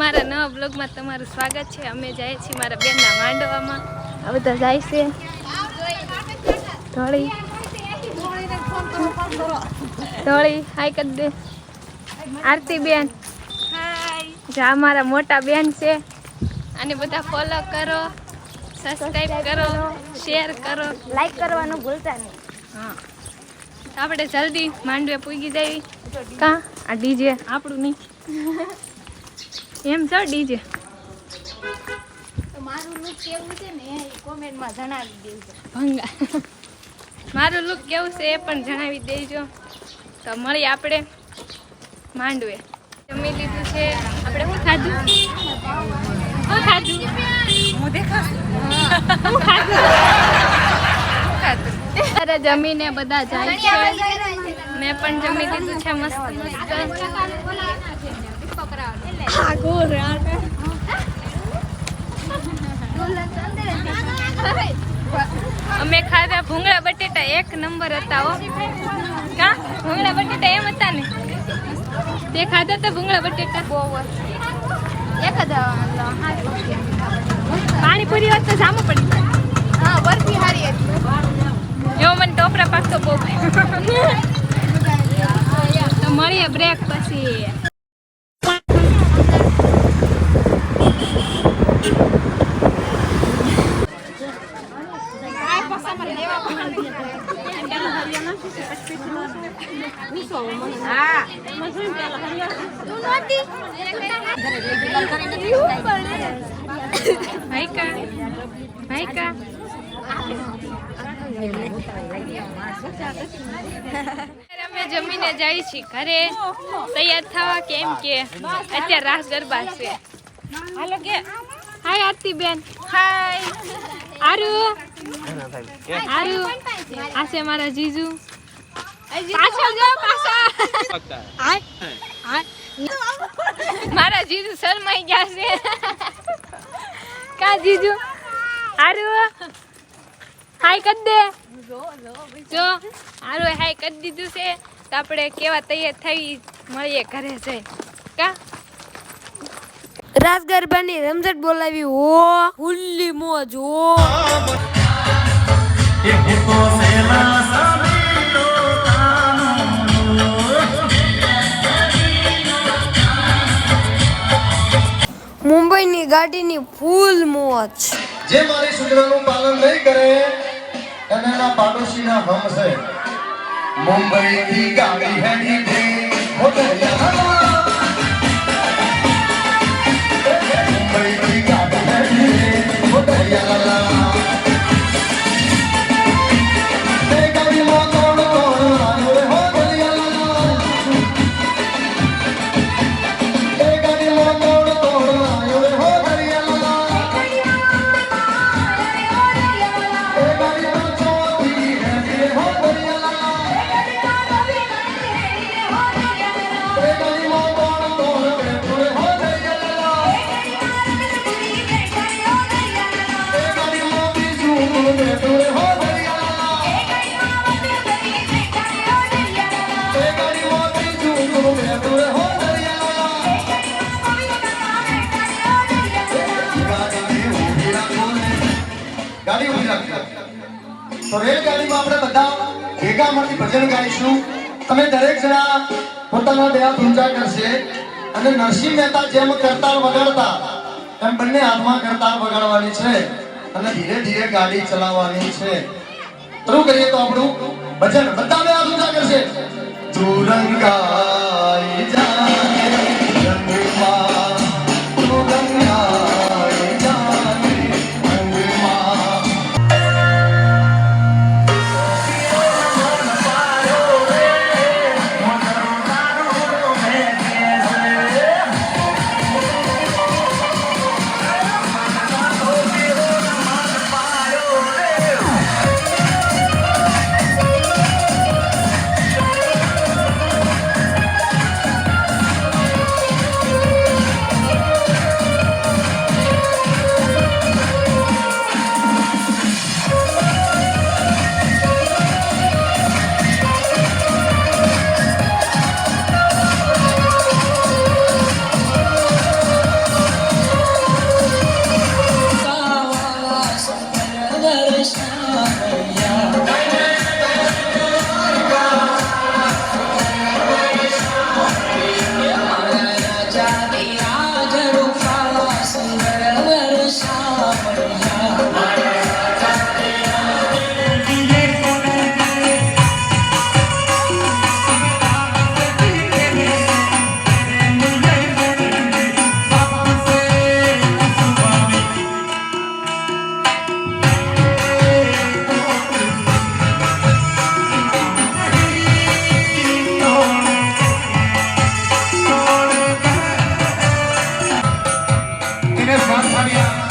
મારા નવા બ્લોગમાં તમારું સ્વાગત છે. અમે જઈએ છીએ મારા બેનના માંડવામાં. આ બધા જાય છે. ધોળી. ધોળી હાય કરી દે આરતી બેન. જા મારા મોટા બેન છે. અને બધા ફોલો કરો સબસ્ક્રાઈબ કરો શેર કરો. લાઈક કરવાનું ભૂલતા નહીં. હા. આપણે જલ્દી માંડવે પૂગી જઈએ કાં? આ ડીજે. આપણું નહીં. એમ છો ડીજે. તો મારું લુક કેવું છે ને એ કોમેન્ટમાં જણાવી દેજો. ભંગા મારું લુક કેવું છે એ પણ જણાવી દેજો. તો મળી આપણે માંડવે. જમી લીધું છે. આપણે શું ખાધું? શું ખાધું? હું દેખાડું ખાધું? અરે જમીને બધા જાય છે. મેં પણ જમી લીધું છે. મસ્ત મસ્ત. અમે ખાધા ભૂંગળા બટેટા એક નંબર હતા હો. કા? ભૂંગળા બટેટા એમ હતા ને. તે ખાધા તો ભૂંગળા બટેટા? એક જ પાણીપુરી વાત તો જામો પડી. હા બરફી હારી હતી જો મને ટોપરા પાકતો બહુ મળીએ બ્રેક પછી ભાઈ કા ભાઈ કા અમે જમીને જાય છીએ ઘરે, તૈયાર થવા કેમ કે અત્યારે રાસ ગરબા છે. હાલો કે. હાય આરતી બેન. હાય આરુ. આરુ. આ છે મારા જીજુ. પાછળ જો પાછળ મારા જીજુ શરમાઈ ગયા છે. કા જીજુ? આરુ. હાય કર દે. જો હારું હાય કરી દીધું છે. તો આપણે કેવા તૈયાર થઈ, મળીએ ઘરે જઈ. કા? રાસ ગરબાની રમઝટ બોલાવી ઓ હુલ્લી મોજ ઓ મુંબઈની ગાડીની ફૂલ મોજ. જે મારી સૂચનાનું પાલન નહીં કરે અને એના પાડોશીના હમ છે. મુંબઈ થી ગાડી હેડી છે તો રેલગાડીમાં આપણે બધા ભેગા મળી ભજન ગાઈશું. તમે દરેક જણા પોતાના દયા પૂજા કરશે અને નરસિંહ મહેતા જેમ કરતાલ વગાડતા, એમ બંને હાથમાં કરતાલ વગાડવાની છે અને ધીરે ધીરે ગાડી ચલાવવાની છે. શરૂ કરીએ તો આપણું ભજન. બધા દયા પૂજા કરશે. તુરંગાઈ જા Tanzania.